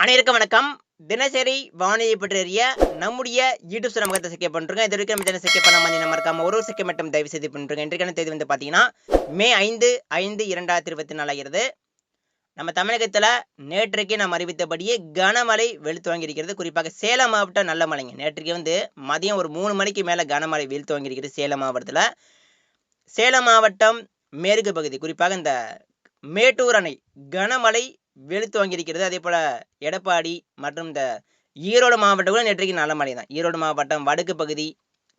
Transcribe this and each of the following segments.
அனைவருக்கும் வணக்கம். தினசரி வானிலை பற்றிய நம்முடைய யூடியூப் சேனல் செக்கே பண்ணுறோங்க இது வரைக்கும் நம்ம செக்க பண்ண மாதிரி நம்ம இருக்காம ஒரு செக்கே மட்டும் தயவு செய்து பண்ணுறோங்க இன்றைக்கான தேதி வந்து பார்த்தீங்கன்னா மே ஐந்து ஐந்து இரண்டாயிரத்தி இருபத்தி நாலாகிறது நம்ம தமிழகத்தில் நேற்றைக்கு நாம் அறிவித்தபடியே கனமழை வெளுத்து வாங்கியிருக்கிறது குறிப்பாக சேலம் மாவட்டம் நல்ல மலைங்க நேற்றைக்கு வந்து மதியம் ஒரு மூணு மணிக்கு மேலே கனமழை வெளுத்து வாங்கியிருக்கிறது சேலம் மாவட்டத்தில். சேலம் மாவட்டம் மேற்கு பகுதி குறிப்பாக இந்த மேட்டூர் அணை கனமழை வெளுத்து வாங்கியிருக்கிறது. அதே போல் எடப்பாடி மற்றும் இந்த ஈரோடு மாவட்டம் கூட நேற்றைக்கு நல்ல மழை தான். ஈரோடு மாவட்டம் வடக்கு பகுதி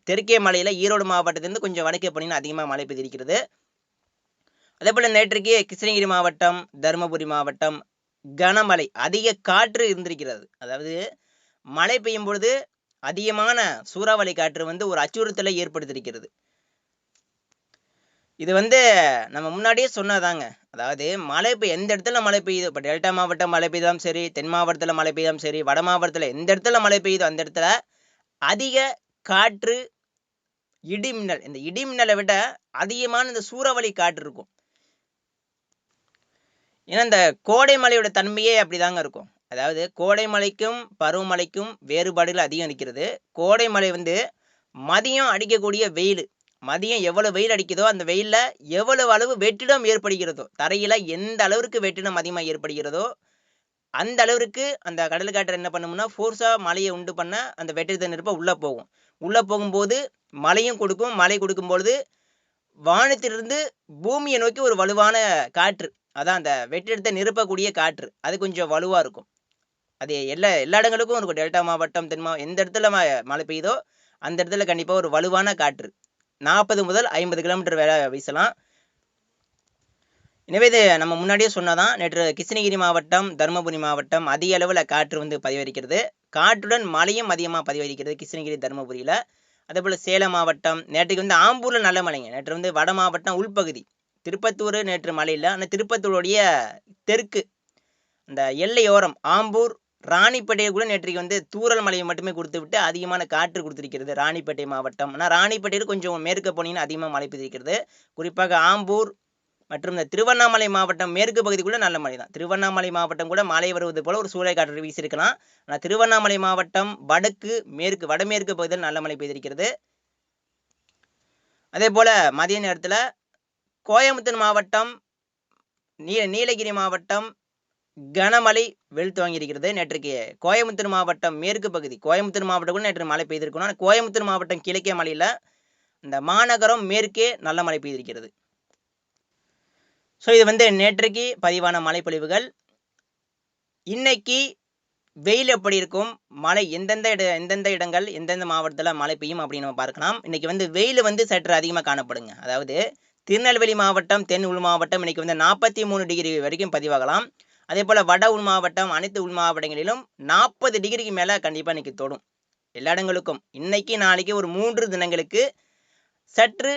தெற்கே மலையில் ஈரோடு மாவட்டத்திலிருந்து கொஞ்சம் வடக்கே பணின்னு அதிகமாக மழை பெய்திருக்கிறது. அதே போல் நேற்றைக்கு கிருஷ்ணகிரி மாவட்டம் தருமபுரி மாவட்டம் கனமழை அதிக காற்று இருந்திருக்கிறது. அதாவது மழை பெய்யும் பொழுது அதிகமான சூறாவளி காற்று வந்து ஒரு அச்சுறுத்தலை ஏற்படுத்தியிருக்கிறது. இது வந்து நம்ம முன்னாடியே சொன்னதாங்க. அதாவது மழை பெய் எந்த இடத்துல மழை பெய்யுது இப்போ டெல்டா மாவட்டம் மழை பெய்தாலும் சரி தென் மாவட்டத்தில் மழை பெய்தாலும் சரி வட மாவட்டத்தில் எந்த இடத்துல மழை பெய்யுதோ அந்த இடத்துல அதிக காற்று இடிமின்னல் இந்த இடிமின்னலை விட அதிகமான இந்த சூறாவளி காற்று இருக்கும். ஏன்னா இந்த கோடை மழையோட தன்மையே அப்படிதாங்க இருக்கும். அதாவது கோடை மழைக்கும் பருவமழைக்கும் வேறுபாடுகள் அதிகம் இருக்கிறது கோடை மழை வந்து மதியம் அடிக்கக்கூடிய வெயில். மதியம் எவ்வளவு வெயில் அடிக்குதோ அந்த வெயிலில் எவ்வளவு அளவு வெற்றிடம் ஏற்படுகிறதோ தரையில் எந்த அளவிற்கு வெற்றிடம் அதிகமாக ஏற்படுகிறதோ அந்த அளவிற்கு அந்த கடல் காற்று என்ன பண்ணும்னா ஃபோர்ஸாக மழையை உண்டு பண்ண அந்த வெற்றிடத்தை நெருப்பை உள்ளே போகும். உள்ளே போகும்போது மழையும் கொடுக்கும். மழை கொடுக்கும்பொழுது வானத்திலிருந்து பூமியை நோக்கி ஒரு வலுவான காற்று அதான் அந்த வெற்றிடத்தை நிரப்பக்கூடிய காற்று. அது கொஞ்சம் வலுவாக இருக்கும். அது எல்லா எல்லா இடங்களுக்கும் இருக்கும். டெல்டா மாவட்டம் தென்மா எந்த இடத்துல ம- மழை பெய்யுதோ அந்த இடத்துல கண்டிப்பாக ஒரு வலுவான காற்று. நாற்பது முதல் ஐம்பது கிலோமீட்டர் வேலை வீசலாம். எனவே இது நம்ம முன்னாடியே சொன்னதான் நேற்று கிருஷ்ணகிரி மாவட்டம் தருமபுரி மாவட்டம் அதிக அளவில் காற்று வந்து பதிவரிக்கிறது காற்றுடன் மழையும் அதிகமாக பதிவரிக்கிறது கிருஷ்ணகிரி தருமபுரியில். அதே போல் சேலம் மாவட்டம் நேற்றுக்கு வந்து ஆம்பூரில் நல்ல மழைங்க. நேற்று வந்து வட மாவட்டம் உள்பகுதி. திருப்பத்தூர் நேற்று மழை இல்லை. ஆனால் திருப்பத்தூருடைய தெற்கு அந்த எல்லையோரம் ஆம்பூர் ராணிப்பேட்டையை கூட நேற்றைக்கு வந்து தூரல் மழையை மட்டுமே கொடுத்து விட்டு அதிகமான காற்று கொடுத்திருக்கிறது ராணிப்பேட்டை மாவட்டம். ஆனால் ராணிப்பேட்டையில் கொஞ்சம் மேற்கு போனீங்கன்னா அதிகமாக மழை பெய்திருக்கிறது. குறிப்பாக ஆம்பூர் மற்றும் இந்த திருவண்ணாமலை மாவட்டம் மேற்கு பகுதிக்குள்ள நல்ல மழை தான். திருவண்ணாமலை மாவட்டம் கூட மழை வருவது போல ஒரு சூறை காற்று வீசியிருக்கலாம். ஆனால் திருவண்ணாமலை மாவட்டம் வடக்கு மேற்கு வடமேற்கு பகுதியில் நல்ல மழை பெய்திருக்கிறது. அதே போல் மதிய நேரத்தில் கோயம்புத்தூர் மாவட்டம் நீ நீலகிரி மாவட்டம் கனமழை வெளுத்து வாங்கியிருக்கிறது. நேற்றுக்கு கோயம்புத்தூர் மாவட்டம் மேற்கு பகுதி. கோயம்புத்தூர் மாவட்டம் கூட நேற்று மழை பெய்திருக்கணும் ஆனால் கோயம்புத்தூர் மாவட்டம் கிழக்கே மலையில் இந்த மாநகரம் மேற்கே நல்ல மழை பெய்திருக்கிறது. ஸோ இது வந்து நேற்றுக்கு பதிவான மழைப்பொழிவுகள். இன்னைக்கு வெயில் எப்படி இருக்கும்? மழை எந்தெந்த இட எந்தெந்த இடங்கள் எந்தெந்த மாவட்டத்தில் மழை பெய்யும் அப்படின்னு நம்ம பார்க்கலாம். இன்னைக்கு வந்து வெயில் வந்து சற்று அதிகமாக காணப்படுங்க. அதாவது திருநெல்வேலி மாவட்டம் தென் உள் மாவட்டம் இன்னைக்கு வந்து நாற்பத்தி மூணு டிகிரி வரைக்கும் பதிவாகலாம். அதே போல் வட உள் மாவட்டம் அனைத்து உள் மாவட்டங்களிலும் நாற்பது டிகிரிக்கு மேலே கண்டிப்பாக இன்னைக்கு தொடும். எல்லா இடங்களுக்கும் இன்னைக்கு நாளைக்கு ஒரு மூன்று தினங்களுக்கு சற்று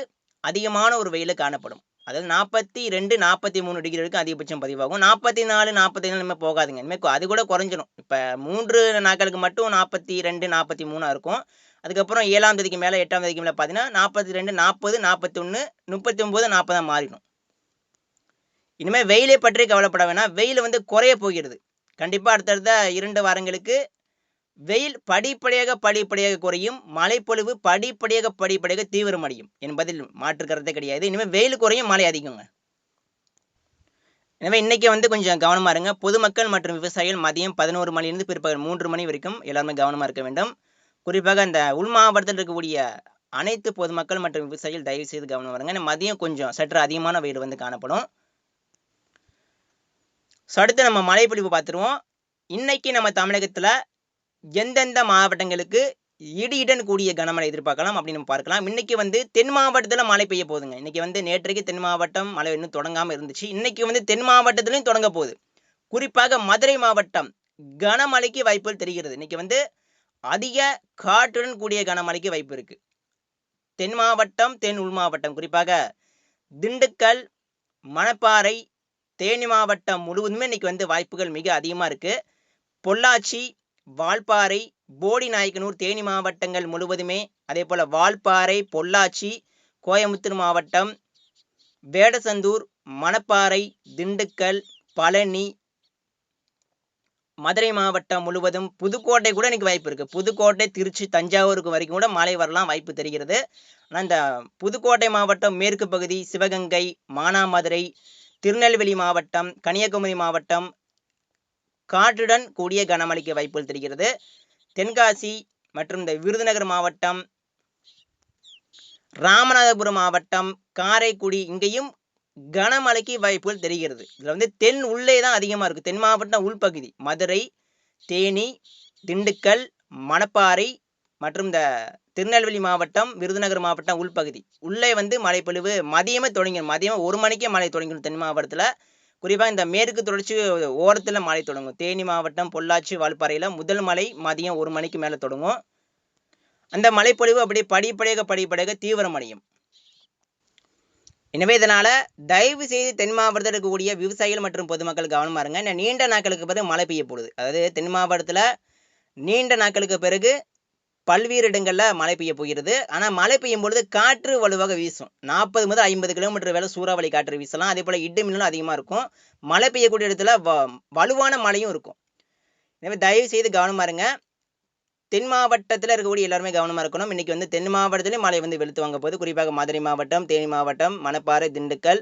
அதிகமான ஒரு வெயில் காணப்படும். அதாவது நாற்பத்தி ரெண்டு நாற்பத்தி மூணு டிகிரி வரைக்கும் அதிகபட்சம் பதிவாகும். நாற்பத்தி நாலு நாற்பத்தி நாலு இனிமேல் போகாதுங்க. இனிமேல் அது கூட குறைஞ்சிடும் இப்போ மூன்று நாட்களுக்கு மட்டும் நாற்பத்தி ரெண்டு நாற்பத்தி மூணாக இருக்கும். அதுக்கப்புறம் ஏழாம் தேதிக்கு மேலே எட்டாம் தேதிக்கு மேலே பார்த்தீங்கன்னா நாற்பத்தி ரெண்டு நாற்பது நாற்பத்தி ஒன்று முப்பத்தி ஒம்பது நாற்பதாக மாறிடும். இனிமேல் வெயிலை பற்றி கவலைப்பட வேணாம். வெயில் வந்து குறைய போகிறது. கண்டிப்பாக அடுத்தடுத்த இரண்டு வாரங்களுக்கு வெயில் படிப்படியாக படிப்படியாக குறையும். மழைப்பொழிவு படிப்படியாக படிப்படியாக தீவிரமடையும் என்பதில் மாற்று கருத்தே கிடையாது. இனிமேல் வெயில் குறையும் மழை அதிகங்க. எனவே இன்னைக்கு வந்து கொஞ்சம் கவனமா இருங்க. பொதுமக்கள் மற்றும் விவசாயிகள் மதியம் பதினோரு மணிலிருந்து பிற்பகல் மூன்று மணி வரைக்கும் எல்லாருமே கவனமா இருக்க வேண்டும். குறிப்பாக அந்த உள் மாவட்டத்தில் இருக்கக்கூடிய அனைத்து பொதுமக்கள் மற்றும் விவசாயிகள் தயவு செய்து கவனம் வருங்க ஏன்னா மதியம் கொஞ்சம் சற்று அதிகமான வெயில் வந்து காணப்படும். ஸோ அடுத்து நம்ம மழைப்பொழிவு பார்த்துருவோம். இன்னைக்கு நம்ம தமிழகத்தில் எந்தெந்த மாவட்டங்களுக்கு இடியுடன் கூடிய கனமழை எதிர்பார்க்கலாம் அப்படின்னு நம்ம பார்க்கலாம். இன்றைக்கி வந்து தென் மாவட்டத்தில் மழை பெய்ய போகுதுங்க. இன்றைக்கி வந்து நேற்றைக்கு தென் மாவட்டம் மழை இன்னும் தொடங்காமல் இருந்துச்சு. இன்றைக்கி வந்து தென் மாவட்டத்திலையும் தொடங்க போகுது. குறிப்பாக மதுரை மாவட்டம் கனமழைக்கு வாய்ப்புகள் தெரிகிறது. இன்றைக்கி வந்து அதிக காற்றுடன் கூடிய கனமழைக்கு வாய்ப்பு இருக்குது தென் மாவட்டம் தென் உள் மாவட்டம். குறிப்பாக திண்டுக்கல் மணப்பாறை தேனி மாவட்டம் முழுவதுமே இன்னைக்கு வந்து வாய்ப்புகள் மிக அதிகமா இருக்கு. பொள்ளாச்சி வால்பாறை போடி நாயக்கனூர் தேனி மாவட்டங்கள் முழுவதுமே அதே போல வால்பாறை பொள்ளாச்சி கோயம்புத்தூர் மாவட்டம் வேடசந்தூர் மணப்பாறை திண்டுக்கல் பழனி மதுரை மாவட்டம் முழுவதும் புதுக்கோட்டை கூட இன்னைக்கு வாய்ப்பு இருக்கு. புதுக்கோட்டை திருச்சி தஞ்சாவூருக்கு வரைக்கும் கூட மழை வரலாம் வாய்ப்பு தெரிகிறது. ஆனால் இந்த புதுக்கோட்டை மாவட்டம் மேற்கு பகுதி சிவகங்கை மானாமதுரை திருநெல்வேலி மாவட்டம் கன்னியாகுமரி மாவட்டம் காற்றுடன் கூடிய கனமழைக்கு வாய்ப்புகள் தெரிகிறது. தென்காசி மற்றும் இந்த விருதுநகர் மாவட்டம் ராமநாதபுரம் மாவட்டம் காரைக்குடி இங்கேயும் கனமழைக்கு வாய்ப்புகள் தெரிகிறது. இதில் வந்து தென் உள்ளே தான் அதிகமாக இருக்குது தென் மாவட்டம் உள்பகுதி மதுரை தேனி திண்டுக்கல் மணப்பாறை மற்றும் இந்த திருநெல்வேலி மாவட்டம் விருதுநகர் மாவட்டம் உள்பகுதி. உள்ளே வந்து மழைப்பொழிவு மதியமே தொடங்கிடும். மதியம் ஒரு மணிக்கே மழை தொடங்கிடும் தென் மாவட்டத்தில். குறிப்பாக இந்த மேற்கு தொடர்ச்சி ஓரத்தில் மழை தொடங்கும். தேனி மாவட்டம் பொள்ளாச்சி வால்பாறையில் முதல் மழை மதியம் ஒரு மணிக்கு மேலே தொடங்கும். அந்த மழைப்பொழிவு அப்படியே படிப்படியாக படிப்படியாக தீவிரமடையும் எனவே இதனால தயவு செய்து தென் மாவட்டத்தில் இருக்கக்கூடிய விவசாயிகள் மற்றும் பொதுமக்கள் கவனமா இருங்க. நீண்ட நாட்களுக்கு பிறகு மழை பெய்ய போகுது. அதாவது தென் மாவட்டத்தில் நீண்ட நாட்களுக்கு பிறகு பல்வேறு இடங்களில் மழை பெய்ய போகிறது. ஆனால் மழை பெய்யும் பொழுது காற்று வலுவாக வீசும். நாற்பது முதல் ஐம்பது கிலோமீட்டர் வேலை சூறாவளி காற்று வீசலாம். அதே போல் இடிமின்னலும் அதிகமாக இருக்கும். மழை பெய்யக்கூடிய இடத்துல வ வலுவான மழையும் இருக்கும். எனவே தயவு செய்து கவனமா இருங்க. தென் மாவட்டத்தில் இருக்கக்கூடிய எல்லாருமே கவனமாக இருக்கணும். இன்றைக்கி வந்து தென் மாவட்டத்திலையும் மழை வந்து வெளுத்து வாங்க போகுது. குறிப்பாக மதுரை மாவட்டம் தேனி மாவட்டம் மணப்பாறை திண்டுக்கல்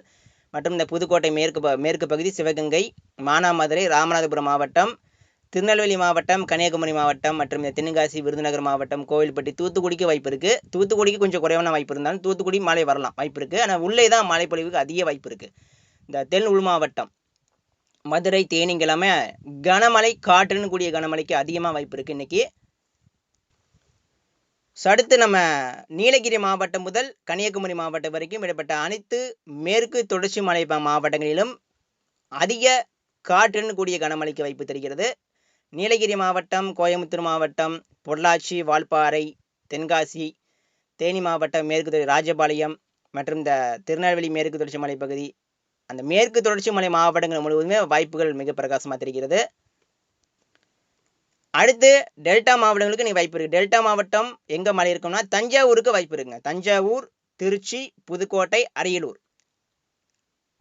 மற்றும் இந்த புதுக்கோட்டை மேற்கு மேற்கு பகுதி சிவகங்கை மானாமதுரை ராமநாதபுரம் மாவட்டம் திருநெல்வேலி மாவட்டம் கன்னியாகுமரி மாவட்டம் மற்றும் இந்த தென்காசி விருதுநகர் மாவட்டம் கோவில்பட்டி தூத்துக்குடிக்கு வாய்ப்பு இருக்குது தூத்துக்குடிக்கு கொஞ்சம் குறைவான வாய்ப்பு இருந்தாலும் தூத்துக்குடி மழை வரலாம் வாய்ப்பு இருக்குது ஆனால் உள்ளே தான் மழை பொழிவுக்கு அதிக வாய்ப்பு இருக்குது இந்த தென் உள் மாவட்டம் மதுரை தேனிங்க எல்லாமே கனமழை காற்றுன்னு கூடிய கனமழைக்கு அதிகமாக வாய்ப்பு இருக்குது இன்னைக்கு. அடுத்து நம்ம நீலகிரி மாவட்டம் முதல் கன்னியாகுமரி மாவட்டம் வரைக்கும் இடப்பட்ட அனைத்து மேற்கு தொடர்ச்சி மலை மாவட்டங்களிலும் அதிக காற்றுன்னு கூடிய கனமழைக்கு வாய்ப்பு தெரிகிறது. நீலகிரி மாவட்டம் கோயம்புத்தூர் மாவட்டம் பொள்ளாச்சி வால்பாறை தென்காசி தேனி மாவட்டம் மேற்கு தொடர் ராஜபாளையம் மற்றும் இந்த திருநெல்வேலி மேற்கு தொடர்ச்சி மலை பகுதி. அந்த மேற்கு தொடர்ச்சி மலை மாவட்டங்கள் முழுவதுமே வாய்ப்புகள் மிக பிரகாசமாக தெரிகிறது. அடுத்து டெல்டா மாவட்டங்களுக்கு நீ வாய்ப்பு இருக்கு. டெல்டா மாவட்டம் எங்க மலை இருக்கும்னா தஞ்சாவூருக்கு வாய்ப்பு இருக்குங்க. தஞ்சாவூர் திருச்சி புதுக்கோட்டை அரியலூர்.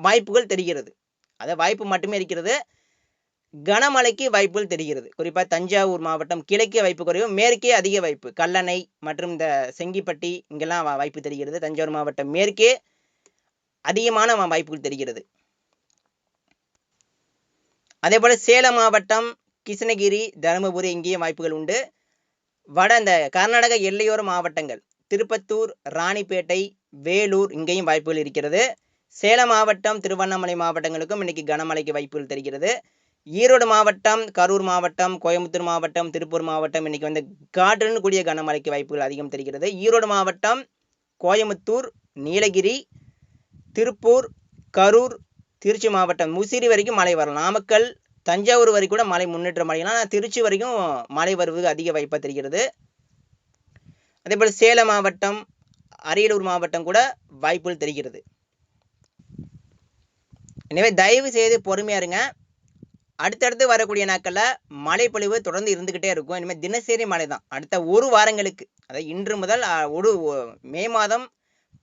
வாய்ப்புகள் தெரிகிறது. அத வாய்ப்பு மட்டுமே இருக்கிறது. கனமழைக்கு வாய்ப்புகள் தெரிகிறது. குறிப்பாக தஞ்சாவூர் மாவட்டம் கிழக்கே வாய்ப்பு குறைவு மேற்கே அதிக வாய்ப்பு. கல்லணை மற்றும் இந்த செங்கிப்பட்டி இங்கெல்லாம் வா- வாய்ப்பு தெரிகிறது. தஞ்சாவூர் மாவட்டம் மேற்கே அதிகமான வாய்ப்புகள் தெரிகிறது. அதே போல சேலம் மாவட்டம் கிருஷ்ணகிரி தருமபுரி இங்கேயும் வாய்ப்புகள் உண்டு. வட இந்த கர்நாடக எல்லையோர மாவட்டங்கள் திருப்பத்தூர் ராணிப்பேட்டை வேலூர் இங்கேயும் வாய்ப்புகள் இருக்கிறது. சேலம் மாவட்டம் திருவண்ணாமலை மாவட்டங்களுக்கும் இன்னைக்கு கனமழைக்கு வாய்ப்புகள் தெரிகிறது. ஈரோடு மாவட்டம் கரூர் மாவட்டம் கோயம்புத்தூர் மாவட்டம் திருப்பூர் மாவட்டம் இன்னைக்கு வந்து காற்றுடன் கூடிய கனமழைக்கு வாய்ப்புகள் அதிகம் தெரிகிறது. ஈரோடு மாவட்டம் கோயம்புத்தூர் நீலகிரி திருப்பூர் கரூர் திருச்சி மாவட்டம். முசிறி வரைக்கும் மழை வரும் நாமக்கல் தஞ்சாவூர் வரைக்கும் கூட மழை முன்னேற்ற அடையலாம். ஆனால் திருச்சி வரைக்கும் மழை வருவது அதிக வாய்ப்பாக தெரிகிறது. அதே போல் சேலம் மாவட்டம் அரியலூர் மாவட்டம் கூட வாய்ப்புகள் தெரிகிறது. எனவே தயவு செய்து பொறுமையாக இருங்க. அடுத்தடுத்து வரக்கூடிய நாட்களில் மழைப்பொழிவு தொடர்ந்து இருந்துக்கிட்டே இருக்கும். இனிமேல் தினசரி மழை தான். அடுத்த ஒரு வாரங்களுக்கு அதாவது இன்று முதல் ஒரு மே மாதம்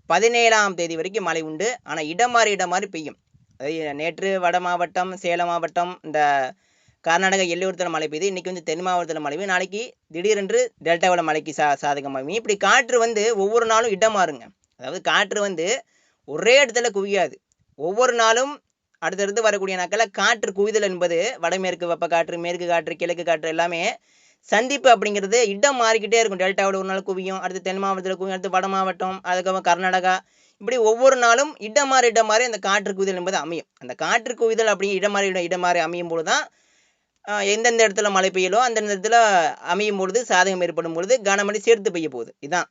பதினேழாம் தேதி வரைக்கும் மழை உண்டு. ஆனால் இடம் மாறி இடம் மாறி பெய்யும். அதாவது நேற்று வட மாவட்டம் சேலம் மாவட்டம் இந்த கர்நாடக எல்லையோரத்தில் மழை பெய்யுது இன்றைக்கி வந்து தென் மாவட்டத்தில் மழை பெய்யும். நாளைக்கு திடீரென்று டெல்டாவில் மழைக்கு சா சாதகமாகும். இப்படி காற்று வந்து ஒவ்வொரு நாளும் இடம் மாறுங்க அதாவது காற்று வந்து ஒரே இடத்துல குவியாது. ஒவ்வொரு நாளும் அடுத்தடுத்து வரக்கூடிய நாட்களில் காற்று குவிதல் என்பது வடமேற்கு வெப்ப காற்று மேற்கு காற்று கிழக்கு காற்று எல்லாமே சந்திப்பு அப்படிங்கிறது இடம் மாறிக்கிட்டே இருக்கும். டெல்டாவில் ஒரு நாள் குவியும் அடுத்து தென் மாவட்டத்தில் குவியும் அடுத்து வட மாவட்டம் அதுக்கப்புறம் கர்நாடகா. இப்படி ஒவ்வொரு நாளும் இடம் மாறி இடம் மாறி அந்த காற்று குவிதல் என்பது அமையும். அந்த காற்று குவிதல் அப்படி இடம் மாறி இடம் இடம் மாறி அமையும் பொழுது தான் எந்தெந்த இடத்துல மழை பெய்யலோ அந்தந்த இடத்துல அமையும் பொழுது சாதகம் ஏற்படும் பொழுது கனமழை சேர்த்து பெய்ய போகுது. இதுதான்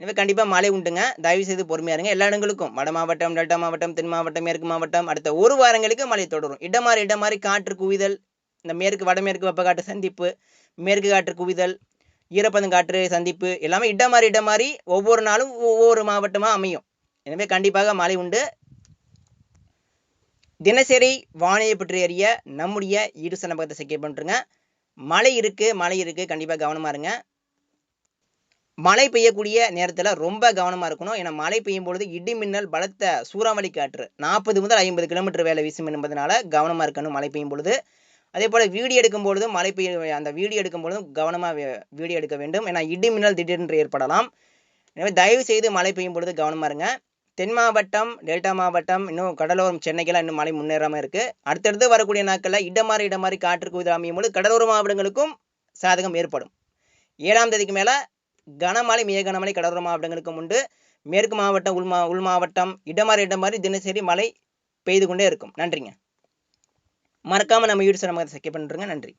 எனவே கண்டிப்பாக மழை உண்டுங்க. தயவு செய்து பொறுமையாக இருங்க. எல்லா இடங்களுக்கும். வட மாவட்டம் டெல்டா மாவட்டம் தென் மாவட்டம் மேற்கு மாவட்டம் அடுத்த ஒரு வாரங்களுக்கு மழை தொடரும். இடம் மாறி இடம் மாறி காற்று குவிதல் இந்த மேற்கு வடமேற்கு வெப்பக்காற்று சந்திப்பு மேற்கு காற்று குவிதல் ஈரப்பதம் காற்று சந்திப்பு எல்லாமே இடம் மாறி இடம் மாறி ஒவ்வொரு நாளும் ஒவ்வொரு மாவட்டமாக அமையும். எனவே கண்டிப்பாக மழை உண்டு. தினசரி வானிலை பற்றி அறிய நம்முடைய ஈடுசன பக்கத்தை செக்கே பண்ணுறங்க மழை இருக்குது மழை இருக்குது கண்டிப்பாக கவனமா இருங்க. மழை பெய்யக்கூடிய நேரத்தில் ரொம்ப கவனமாக இருக்கணும். ஏன்னா மழை பெய்யும் பொழுது இடி மின்னல் பலத்த சூறாவளி காற்று நாற்பது முதல் ஐம்பது கிலோமீட்டர் வேலை வீசும் என்பதனால கவனமாக இருக்கணும் மழை பெய்யும் பொழுது. அதே போல் வீடியோ எடுக்கும் பொழுதும் மழை பெய்ய அந்த வீடியோ எடுக்கும் பொழுதும் கவனமாக வீடியோ எடுக்க வேண்டும். ஏன்னா இடி மின்னல் திடீரென்று ஏற்படலாம். எனவே தயவு செய்து மழை பெய்யும் பொழுது கவனமாக இருங்க. தென் மாவட்டம் டெல்டா மாவட்டம் இன்னும் கடலோரம் சென்னைக்கெல்லாம் இன்னும் மழை முன்னேறாமல் இருக்குது அடுத்தடுத்து வரக்கூடிய நாட்களில் இடமாறி இடமாறி காற்று குவிதல் அமையும் பொழுது கடலோர மாவட்டங்களுக்கும் சாதகம் ஏற்படும். ஏழாம் தேதிக்கு மேலே கனமழை மிக கனமழை கடலோர மாவட்டங்களுக்கு உண்டு மேற்கு மாவட்டம் உள் மா உள் மாவட்டம் இடமாறி இடமாறி தினசரி மழை பெய்து கொண்டே இருக்கும். நன்றிங்க. மறக்காமல் நம்ம யூடியூப் நம்ம சக்கை பண்ணுறங்க நன்றி.